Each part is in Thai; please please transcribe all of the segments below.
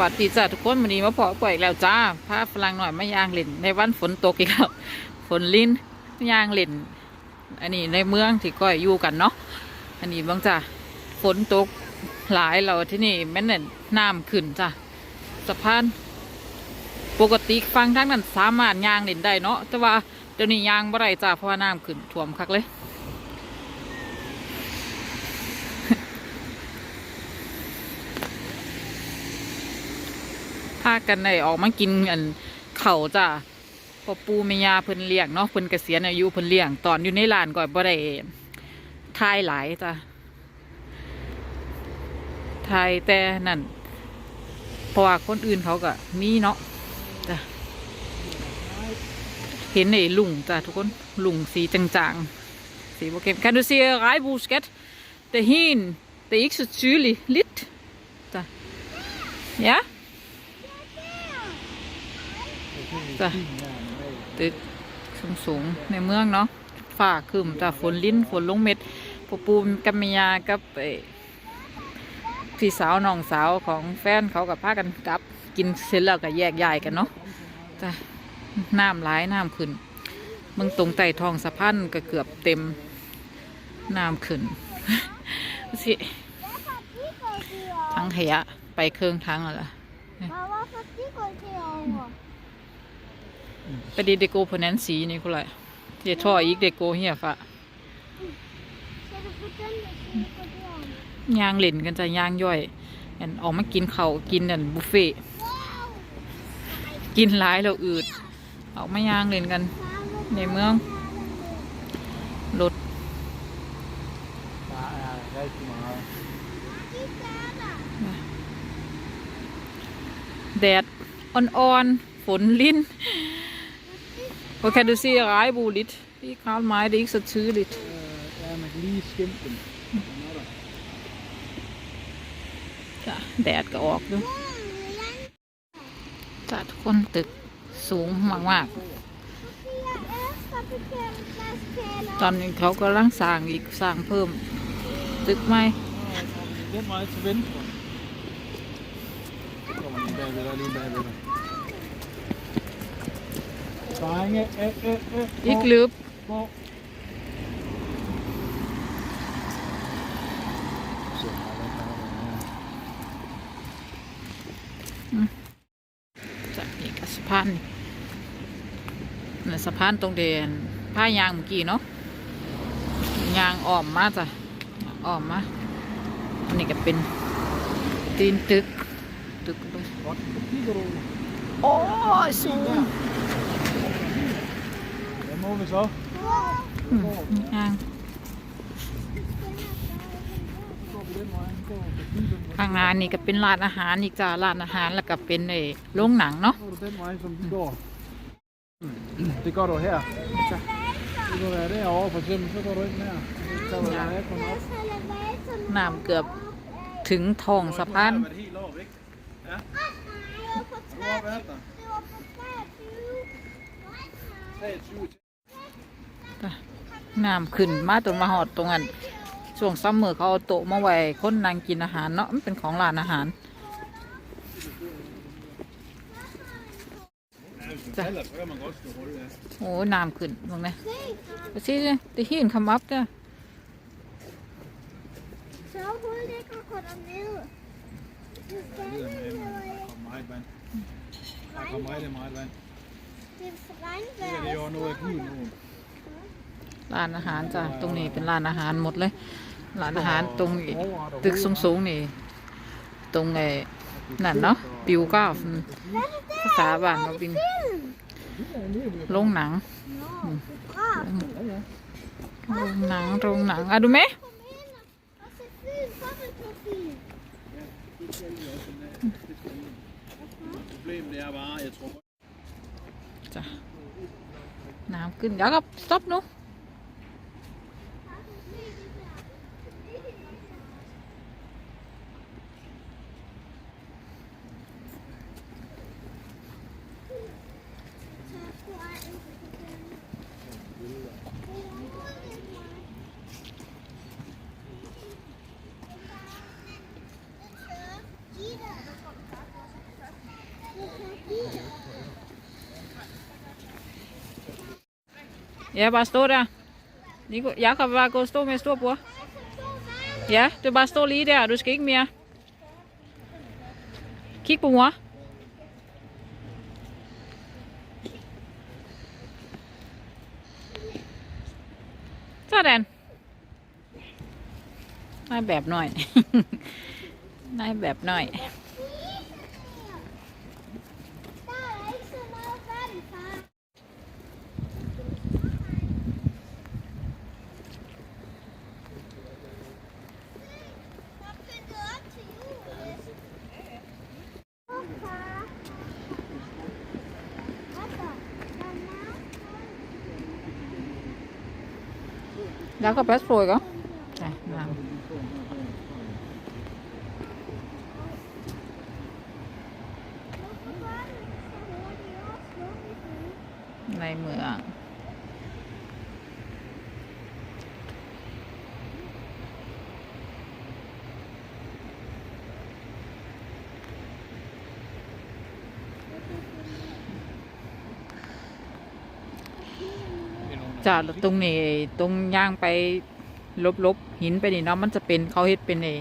วัสดีจ้าทุกคนวันนี้มาพอปล่อยแล้วจ้าพาฝรั่งหน่อยมายางเล่นในวันฝนตกอีกแล้วฝนลิ้นยางเล่นอันนี้ในเมืองที่ก้อยอยู่กันเนาะอันนี้บางจ้าฝนตกหลายเราที่นี่แม่นน่ะน้ำขึ้นจ้าสะพานปกติฟังทั้งนั้นสามารถยางเล่นได้เนาะแต่ว่าเดี๋ยวนี้ยางบ่ได้จ้าเพราะว่าน้ำขึ้นท่วมคักเลย พากันได้ออกมากินอันเขาจ้าพอปูเมียเพิ่นเลี้ยงเนาะเพิ่นเกษียณอายุเพิ่นเลี้ยงตอนอยู่ในร้านก่อนบ่ได้ทายหลายจ้าทายแต่นั่นเพราะว่าคนอื่นเขาก็มีเนาะจ้ะเห็นไอ้ลุงจ้ะทุกคนลุงสีจางๆสีโบเกม Kan du se regnbueskat? Det er hin. Det er ikke så tydeligt. Lidt. Så. Ja. จ้ะ ตึกสูงสูงๆในเมืองเนาะฝ่าคืมจ้ะฝนลิ้นฝนลงเม็ดปอปูมกัมมยากับไอ้พี่สาวน้องสาวของแฟนเขากับพากันกลับ กินเสร็จแล้วก็แยกย้ายกันเนาะจ้ะน้ำร้ายน้ำขึ้นเมืองตรงไต่ทองสะพานก็เกือบเต็มน้ำขึ้นสิทั้งขยะไปเครื่องทั้งแล้ ไปดีเดโกพนันสีนี่คุณไรเดี๋ยวท่ออีกเดโกเฮียฟะยางเหล่นกันจะยางย่อยแอันออกมากินเขากินอันบุฟเฟ่กินร้ายเราอืดออกมายางเล่นกัน ในเมืองรถแดดอ่อนๆฝนลิ้น Hvor kan du se regnbueligt? Det er Karl mig, det er ikke så tydeligt. Øh, ja, man kan lige skimte dem. Den er der. จ้ะแดดก็ออกอยู่จ้ะทุกคนตึกสูงมากๆตอนนี้เขาก็ร่างสร้างอีกสร้างเพิ่ม ตึกไหม Den vej til venstre. Så kommer lige bagved dig, lige bagved dig. Drenge, øh, øh, øh, อีก hvor- ลืบ hvor- Se her, hvad der er der. จากนี่ก็สะพานนี่สะพานตรงเดนผ้า ยางเมื่อกี้เนาะยางอ้อมมาจ้ะอ้อมมาอันนี้ก็เป็นตีนตึกตึกไป Godt, så kigger du. โอ้ยสูง Hvad må vi så? อืมยาง Går vi den vej? Går vi den vej? ข้างหน้านี่ก็เป็นร้านอาหารอีกจ้าร้านอาหารแล้วก็เป็นไอ้โรงหนังเนาะ Går du den vej, som vi går? Det går du her. Så. Det kan være derovre, for eksempel. Så går du ind der. Så tager du Ja. ja. på op. น้ำเกือบถึงท้องสะพาน helt over, ikke? Ja. Du har været der. 23 น้ำขึ้นมาตรงมาหอดตรงนั้นช่วงซัมเมอร์เขาเอาโต๊ะมาไว้คนนั่งกินอาหารเนาะมันเป็นของร้านอาหาร Hvis man falder, så kan man godt slå hul, ja. โอ้น้ำขึ้นตรงนี้ไปสิ det er helt kom op der Så hovedet ikke går godt ned. Det skal Det er med, ikke men noget. der ร้านอาหารจ้ะตรงนี้เป็นร้านอาหารหมดเลยร้านอาหารตรงตึกสูงๆนี่ ตรงไอ้นั่นเนาะปิวก้าภาษาบ้านเราเป็นโรงหนังโรงหนังโรงหนังอะดูไหมจ้ะน้ำขึ้นเดี๋ยวก็ stop หนู Ja, bare stå der. Nico, Jakob, bare gå og stå med storbror. Ja, du bare stå lige der, du skal ikke mere. Kig på mor. Sådan. Nej, แบบหน่อย Nej, แบบหน่อย hurtigt at slukke den? ในเมือง จากตรงนี้ตรงย่างไปลบลบหินไปนี่เนาะมันจะเป็นเขาเฮ็ดเป็นไอ้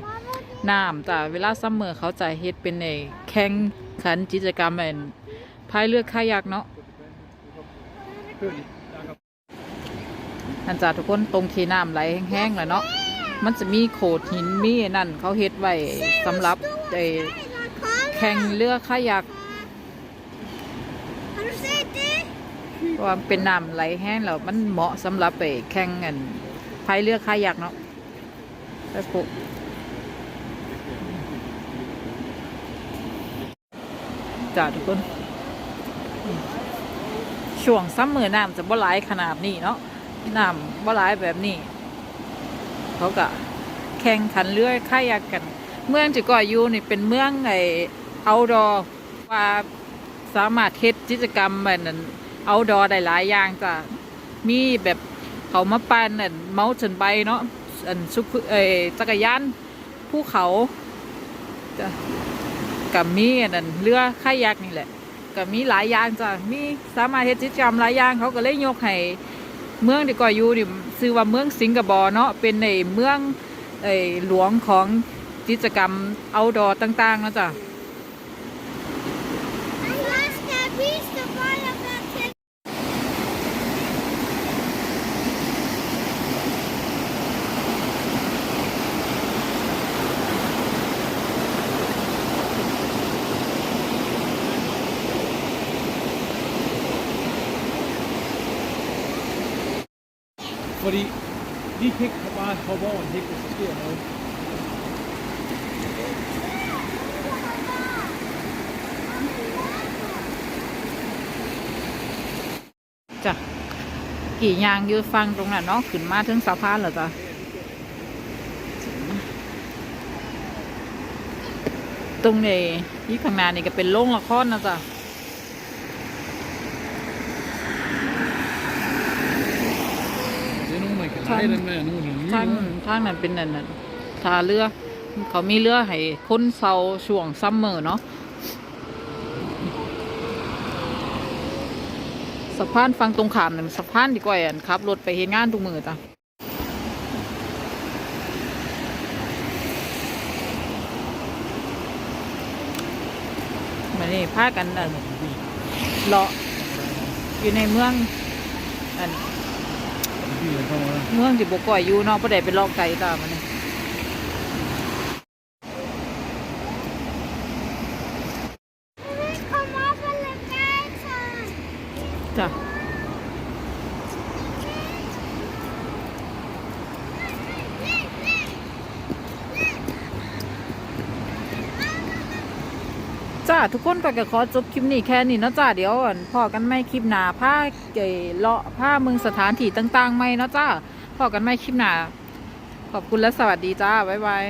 น้ำจ้ะเวลาซัมเมอร์เขาจะเฮ็ดเป็นไอ้แข่งขันกิจกรรมเป็นพายเรือคายักเนาะนั่นจ้ะทุกคนตรงที่น้ำไหลแห้งๆแล้วเนาะมันจะมีโขดหินมีนั่นเขาเฮ็ดไว้สำหรับไอ้แข่งเรือคายัก Har du set det? เพราะว่าเป็นน้ำไหลแห้งแล้วมันเหมาะสำหรับไปแข่งกันพายเรือคายักเนาะไปปุ๊จ้าทุกคน ช่วงซัมเมอน้ำจะบ่ไหลายขนาดนี้เนาะน้ำบ่ไหลายแบบนี้ เขาก็แข่งขันเรือคายักกัน เมืองจิกอยอยูนี่เป็นเมืองไอเอาดอว่าสามารถเฮ็ดกิจกรรมแบบนั้น เอาดอได้หลายอย่างจ้ะมีแบบเขามาปั่นอันเมาส์ชนไบเนาะอันซุปเอจักรยานภูเขาจ้ะกับมีอันนั้นเรือคายักนี่แหละก็มีหลายอย่างจ้ะมีสามารถเฮ็ดกิจกรรมหลายอย่างเขาก็เลยยกให้เมืองที่ก่ออยู่นี่ชื่อว่าเมืองสิงคโปร์เนาะเป็นในเมืองไอ้หลวงของกิจกรรมเอาดอต่างๆนะจ้ะ Jeg skal vise dig, hvor jeg vil til. 'Fordi de kan ikke bare hoppe over en hæk, hvis der sker noget. จ้ะกี่ยางยืดฟังตรงนั้นเนาะขึ้นมาถึงสะพานแล้วจ้ะตรงนี้ที่ข้างหน้านี่ก็เป็นโรงละครนะจ้ะ Det er nogen, man kan lege den med, og nogen, der ทาง lyver. ทางนั้นเป็นนั่นน่ะท่าเรือ เขามีเรือให้คนเซาช่วงซัมเมอร์เนาะสะพานฟังตรงขามนั่นสะพานดีกว่าอันขับรถไปเห็นงานทุกมือจ้ะมานี่พากันอันเลาะอยู่ในเมืองอัน Bilen kommer der. เมืองจะบกก่อยอยู่เนอกประเดี๋ยวไปเลอกไก่ตามมันนี่ Kom op og alligatoren. จ้ะ จ้าทุกคนก็จะขอจบคลิปนี้แค่นี้นะจ้าเดี๋ยวพอกันไม่คลิปหนาผ้าเกยเลาะผ้าเมืองสถานที่ต่างๆไม่นะจ้าพอกันไม่คลิปหนาขอบคุณและสวัสดีจ้าบ๊ายบาย